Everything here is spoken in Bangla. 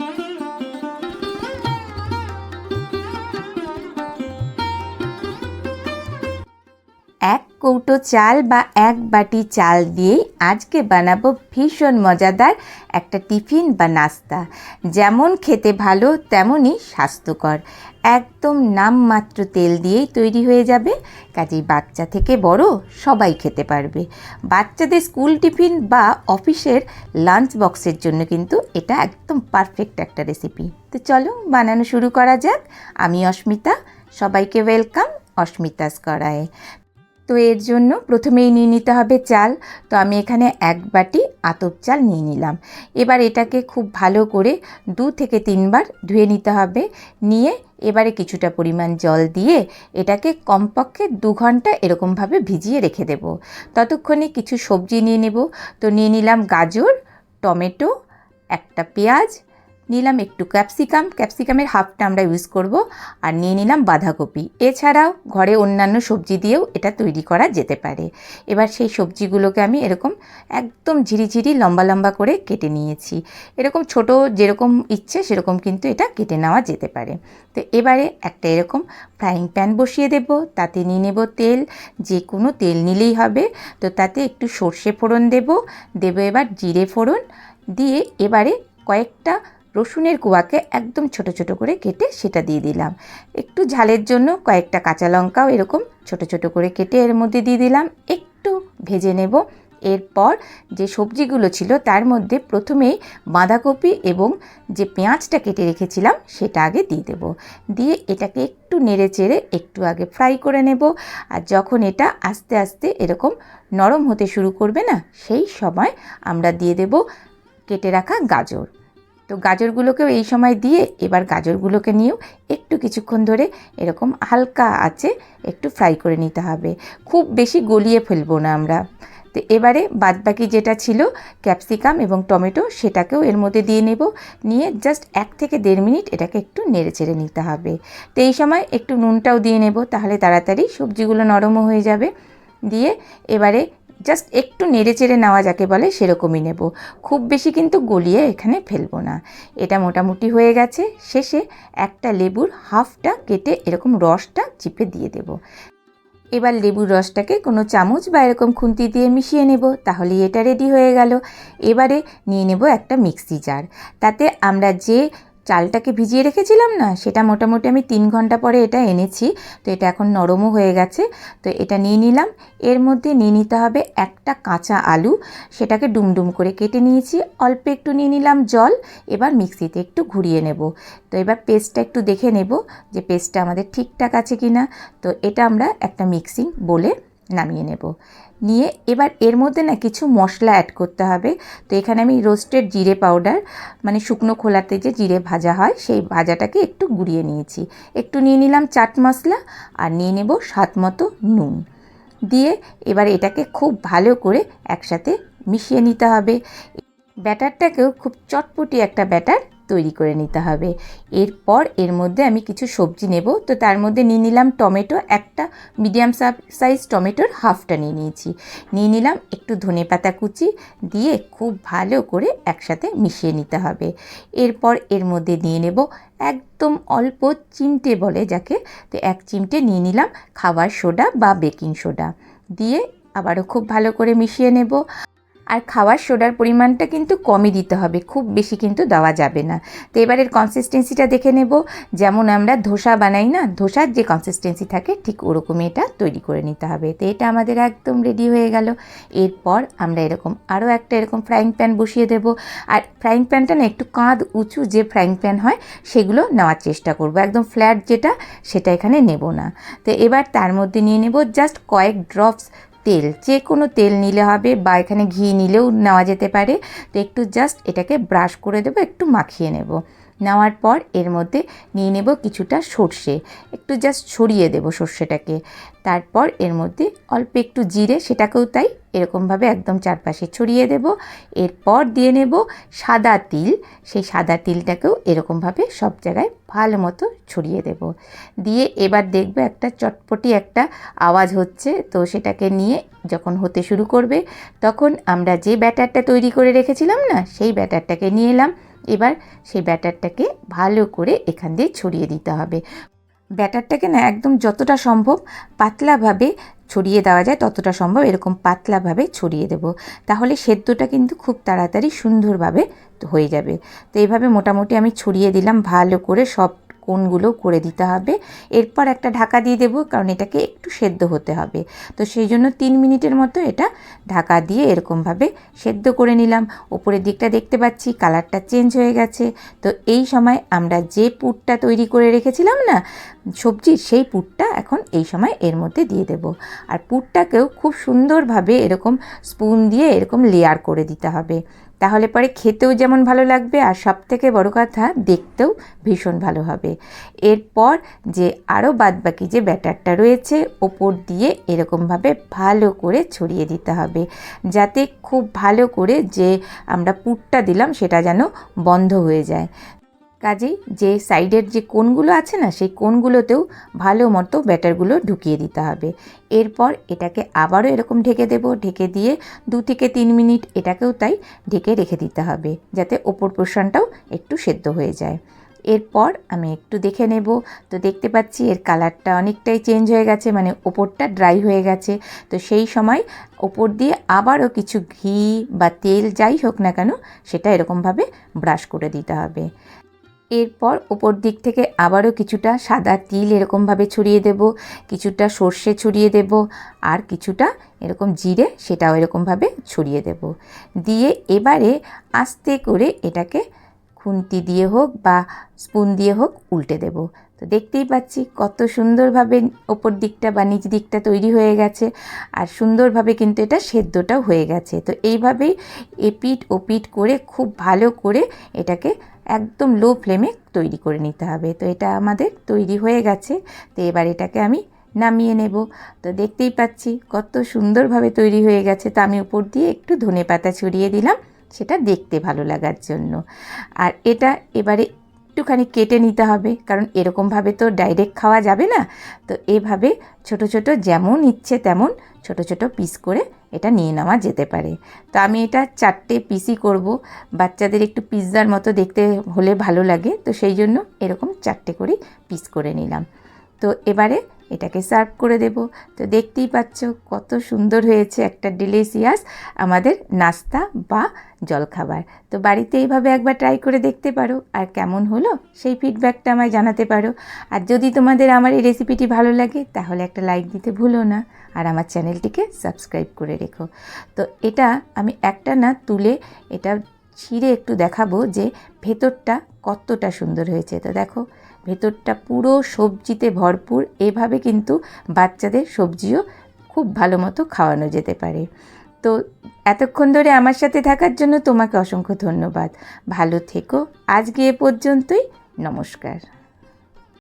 এক কৌটো চাল বা এক বাটি চাল দিয়েই আজকে বানাবো ভীষণ মজাদার একটা টিফিন বা নাস্তা। যেমন খেতে ভালো, তেমনই স্বাস্থ্যকর। একদম নামমাত্র তেল দিয়েই তৈরি হয়ে যাবে। কাজেই বাচ্চা থেকে বড় সবাই খেতে পারবে। বাচ্চাদের স্কুল টিফিন বা অফিসের লাঞ্চ বক্সের জন্য কিন্তু এটা একদম পারফেক্ট একটা রেসিপি। তো চলো বানানো শুরু করা যাক। আমি অস্মিতা, সবাইকে ওয়েলকাম অস্মিতাস করায়। তো এর জন্য প্রথমেই নিয়ে নিতে হবে চাল। তো আমি এখানে এক বাটি আতপ চাল নিয়ে নিলাম। এবার এটাকে খুব ভালো করে দু থেকে তিনবার ধুয়ে নিতে হবে। নিয়ে এবারে কিছুটা পরিমাণ জল দিয়ে এটাকে কমপক্ষে দু ঘণ্টা এরকমভাবে ভিজিয়ে রেখে দেব। ততক্ষণে কিছু সবজি নিয়ে নেব। তো নিয়ে নিলাম গাজর, টমেটো, একটা পেঁয়াজ নিলাম একটু ক্যাপসিকাম। ক্যাপসিকামের হাফটা আমরা ইউজ করব আর নিয়ে নিলাম বাঁধাকপি। এছাড়াও ঘরে অন্যান্য সবজি দিয়েও এটা তৈরি করা যেতে পারে। এবার সেই সবজিগুলোকে আমি এরকম একদম ঝিরিঝিরি লম্বা লম্বা করে কেটে নিয়েছি। এরকম ছোট যেরকম ইচ্ছে সেরকম কিন্তু এটা কেটে নেওয়া যেতে পারে। তো এবারে একটা এরকম ফ্রাইং প্যান বসিয়ে দেব। তাতে নিয়ে নেব তেল। যে কোনো তেল নিলেই হবে। তো তাতে একটু সর্ষে ফোড়ন দেব। দেবো এবার জিরে ফোড়ন। দিয়ে এবারে কয়েকটা রসুনের কুয়াকে একদম ছোট ছোট করে কেটে সেটা দিয়ে দিলাম। একটু ঝালের জন্য কয়েকটা কাঁচা লঙ্কাও এরকম ছোট ছোট করে কেটে এর মধ্যে দিয়ে দিলাম। একটু ভেজে নেব। এরপর যে সবজিগুলো ছিল তার মধ্যে প্রথমেই বাঁধাকপি এবং যে পেঁয়াজটা কেটে রেখেছিলাম সেটা আগে দিয়ে দেব। দিয়ে এটাকে একটু নেড়ে চেড়ে একটু আগে ফ্রাই করে নেব। আর যখন এটা আস্তে আস্তে এরকম নরম হতে শুরু করবে না, সেই সময় আমরা দিয়ে দেব কেটে রাখা গাজর। তো গাজরগুলোকেও এই সময় দিয়ে এবার গাজরগুলোকে নিয়েও একটু কিছুক্ষণ ধরে এরকম হালকা আছে একটু ফ্রাই করে নিতে হবে। খুব বেশি গলিয়ে ফেলব না আমরা। তো এবারে বাদবাকি যেটা ছিল, ক্যাপসিকাম এবং টমেটো, সেটাকেও এর মধ্যে দিয়ে নেব। নিয়ে জাস্ট এক থেকে দেড় মিনিট এটাকে একটু নেড়ে চেড়ে নিতে হবে। তো এই সময় একটু নুনটাও দিয়ে নেব, তাহলে তাড়াতাড়ি সবজিগুলো নরমও হয়ে যাবে। দিয়ে এবারে জাস্ট একটু নেড়ে চেড়ে নেওয়া যাকে বলে সেরকমই নেব। খুব বেশি কিন্তু গলিয়ে এখানে ফেলব না। এটা মোটামুটি হয়ে গেছে। শেষে একটা লেবুর হাফটা কেটে এরকম রসটা চিপে দিয়ে দেব। এবার লেবুর রসটাকে কোনো চামচ বা এরকম খুন্তি দিয়ে মিশিয়ে নেব। তাহলে এটা রেডি হয়ে গেল। এবারে নিয়ে নেব একটা মিক্সি জার তাতে আমরা যে চালটাকে ভিজিয়ে রেখেছিলাম না, সেটা মোটামুটি আমি তিন ঘণ্টা পরে এটা এনেছি, তো এটা এখন নরমও হয়ে গেছে, তো এটা নিয়ে নিলাম। এর মধ্যে নিয়ে নিতে হবে একটা কাঁচা আলু, সেটাকে ডুমডুম করে কেটে নিয়েছি, অল্প একটু নিয়ে নিলাম জল, এবার মিক্সিতে একটু ঘুরিয়ে নেব। তো এবার পেস্টটা একটু দেখে নেব যে পেস্টটা আমাদের ঠিকঠাক আছে কি না তো এটা আমরা একটা মিক্সিং বলে নামিয়ে নেব। নিয়ে এবার এর মধ্যে না কিছু মশলা অ্যাড করতে হবে। তো এখানে আমি রোস্টেড জিরে পাউডার মানে শুকনো খোলাতে যে জিরে ভাজা হয়, সেই ভাজাটাকে একটু গুঁড়িয়ে নিয়েছি। একটু নিয়ে নিলাম চাট মশলা আর নিয়ে নেব স্বাদ মতো নুন। দিয়ে এবার এটাকে খুব ভালো করে একসাথে মিশিয়ে নিতে হবে। ব্যাটারটাকেও খুব চটপটি একটা ব্যাটার তৈরি করে নিতে হবে। এরপর এর মধ্যে আমি কিছু সবজি নেব। তো তার মধ্যে নিয়ে নিলাম টমেটো, একটা মিডিয়াম সাইজ টমেটোর হাফটা নিয়ে নিয়েছি। নিয়ে নিলাম একটু ধনে পাতা কুচি দিয়ে খুব ভালো করে একসাথে মিশিয়ে নিতে হবে। এরপর এর মধ্যে নিয়ে নেব একদম অল্প চিমটে বলে যাকে, তো এক চিমটে নিয়ে নিলাম খাবার সোডা বা বেকিং সোডা। দিয়ে আবারও খুব ভালো করে মিশিয়ে নেব। আর খাওয়ার সোডার পরিমাণটা কিন্তু কমই দিতে হবে, খুব বেশি কিন্তু দেওয়া যাবে না। তো এবারের কনসিস্টেন্সিটা দেখে নেব। যেমন আমরা ধোসা বানাই না, ধোসার যে কনসিস্টেন্সি থাকে, ঠিক ওরকমই এটা তৈরি করে নিতে হবে। তো এটা আমাদের একদম রেডি হয়ে গেল। এরপর আমরা এরকম আরও একটা এরকম ফ্রাইং প্যান বসিয়ে দেব। আর ফ্রাইং প্যানটা না একটু কাঁধ উঁচু যে ফ্রাইং প্যান হয়, সেগুলো নেওয়ার চেষ্টা করব। একদম ফ্ল্যাট যেটা, সেটা এখানে নেব না। তো এবার তার মধ্যে নিয়ে নেব জাস্ট কয়েক ড্রপস তেল, যে কোনো তেল নিলে হবে বা এখানে ঘি নিলেও নেওয়া যেতে পারে। তো একটু জাস্ট এটাকে ব্রাশ করে দেবো, একটু মাখিয়ে নেব। নেওয়ার পর এর মধ্যে নিয়ে নেব কিছুটা সর্ষে। একটু জাস্ট ছড়িয়ে দেব সর্ষেটাকে। তারপর এর মধ্যে অল্প একটু জিরে, সেটাকেও তাই এরকমভাবে একদম চারপাশে ছড়িয়ে দেব। এরপর দিয়ে নেব সাদা তিল। সেই সাদা তিলটাকেও এরকমভাবে সব জায়গায় ভালো মতো ছড়িয়ে দেব। দিয়ে এবার দেখবে একটা চটপটি একটা আওয়াজ হচ্ছে, তো সেটাকে নিয়ে যখন হতে শুরু করবে, তখন আমরা যে ব্যাটারটা তৈরি করে রেখেছিলাম না, সেই ব্যাটারটাকে নিয়ে এলাম। এবার সেই ব্যাটারটাকে ভালো করে এখান দিয়ে ছড়িয়ে দিতে হবে। ব্যাটারটাকে না একদম যতটা সম্ভব পাতলাভাবে ছড়িয়ে দেওয়া যায় ততটা সম্ভব এরকম পাতলাভাবে ছড়িয়ে দেব। তাহলে সেদ্ধটা কিন্তু খুব তাড়াতাড়ি সুন্দরভাবে হয়ে যাবে। তো এইভাবে মোটামুটি আমি ছড়িয়ে দিলাম ভালো করে সব কোনগুলো করে দিতে হবে। এরপর একটা ঢাকা দিয়ে দেবো, কারণ এটাকে একটু সেদ্ধ হতে হবে। তো সেই জন্য তিন মিনিটের মতো এটা ঢাকা দিয়ে এরকমভাবে সেদ্ধ করে নিলাম। ওপরের দিকটা দেখতে পাচ্ছি, কালারটা চেঞ্জ হয়ে গেছে। তো এই সময় আমরা যে পুরটা তৈরি করে রেখেছিলাম না, সবজির সেই পুরটা এখন এই সময় এর মধ্যে দিয়ে দেব। আর পুরটাকেও খুব সুন্দরভাবে এরকম স্পুন দিয়ে এরকম লেয়ার করে দিতে হবে। তাহলে পরে খেতেও যেমন ভালো লাগবে আর সব থেকে বড় কথা, দেখতেও ভীষণ ভালো হবে। এরপর যে আরও বাদবাকি যে ব্যাটারটা রয়েছে, ওপর দিয়ে এরকমভাবে ভালো করে ছড়িয়ে দিতে হবে। যাতে খুব ভালো করে যে আমরা পুরটা দিলাম, সেটা যেন বন্ধ হয়ে যায়। কাজেই যে সাইডের যে কোণগুলো আছে না, সেই কোণগুলোতেও ভালো মতো ব্যাটারগুলো ঢুকিয়ে দিতে হবে। এরপর এটাকে আবারও এরকম ঢেকে দেব। ঢেকে দিয়ে দু থেকে তিন মিনিট এটাকেও তাই ঢেকে রেখে দিতে হবে, যাতে ওপর পোর্শনটাও একটু সেদ্ধ হয়ে যায়। এরপর আমি একটু দেখে নেব। তো দেখতে পাচ্ছি এর কালারটা অনেকটাই চেঞ্জ হয়ে গেছে মানে ওপরটা ড্রাই হয়ে গেছে। তো সেই সময় ওপর দিয়ে আবারও কিছু ঘি বা তেল যাই হোক না কেন, সেটা এরকমভাবে ব্রাশ করে দিতে হবে। এরপর ওপর দিক থেকে আবারও কিছুটা সাদা তিল এরকমভাবে ছড়িয়ে দেব, কিছুটা সর্ষে ছড়িয়ে দেব আর কিছুটা এরকম জিরে সেটাও এরকমভাবে ছড়িয়ে দেব। দিয়ে এবারে আস্তে করে এটাকে খুন্তি দিয়ে হোক বা স্পুন দিয়ে হোক উল্টে দেব। তো দেখতেই পাচ্ছি কত সুন্দরভাবে ওপর দিকটা বা নিচ দিকটা তৈরি হয়ে গেছে আর সুন্দরভাবে কিন্তু এটা সেদ্ধটাও হয়ে গেছে। তো এইভাবেই এপিট ওপিট করে খুব ভালো করে এটাকে একদম লো ফ্লেমে তৈরি করে নিতে হবে। তো এটা আমাদের তৈরি হয়ে গেছে। তো এবার এটাকে আমি নামিয়ে নেব। তো দেখতেই পাচ্ছি কত সুন্দরভাবে তৈরি হয়ে গেছে। তো আমি উপর দিয়ে একটু ধনে পাতা ছড়িয়ে দিলাম। সেটা দেখতে ভালো লাগার জন্য। আর এটা এবারে একটুখানি কেটে নিতে হবে, কারণ এরকমভাবে তো ডাইরেক্ট খাওয়া যাবে না। তো এভাবে ছোট ছোট যেমন ইচ্ছে তেমন ছোট ছোট পিস করে এটা নিয়ে নেওয়া যেতে পারে। তো আমি এটা চারটে পিসই করব। বাচ্চাদের একটু পিৎজার মতো দেখতে হলে ভালো লাগে। তো সেই জন্য এরকম চারটে করে পিস করে নিলাম। তো এবারে এটাকে সার্ভ করে দেব। তো দেখতেই পাচ্ছ কত সুন্দর হয়েছে একটা ডিলিশিয়াস আমাদের নাস্তা বা জলখাবার। তো বাড়িতে এইভাবে একবার ট্রাই করে দেখতে পারো আর কেমন হলো সেই ফিডব্যাকটা আমায় জানাতে পারো। আর যদি তোমাদের আমার এই রেসিপিটি ভালো লাগে তাহলে একটা লাইক দিতে ভুলো না আর আমার চ্যানেলটিকে সাবস্ক্রাইব করে রেখো। তো এটা আমি একটা না তুলে এটা ছিঁড়ে একটু দেখাবো যে ভেতরটা কতটা সুন্দর হয়েছে। তো দেখো ভেতরটা পুরো সবজিতে ভরপুর। এভাবে কিন্তু বাচ্চাদের সবজিও খুব ভালো মতো খাওয়ানো যেতে পারে। তো এতক্ষণ ধরে আমার সাথে থাকার জন্য তোমাকে অসংখ্য ধন্যবাদ। ভালো থেকো। আজকে এ পর্যন্তই। নমস্কার।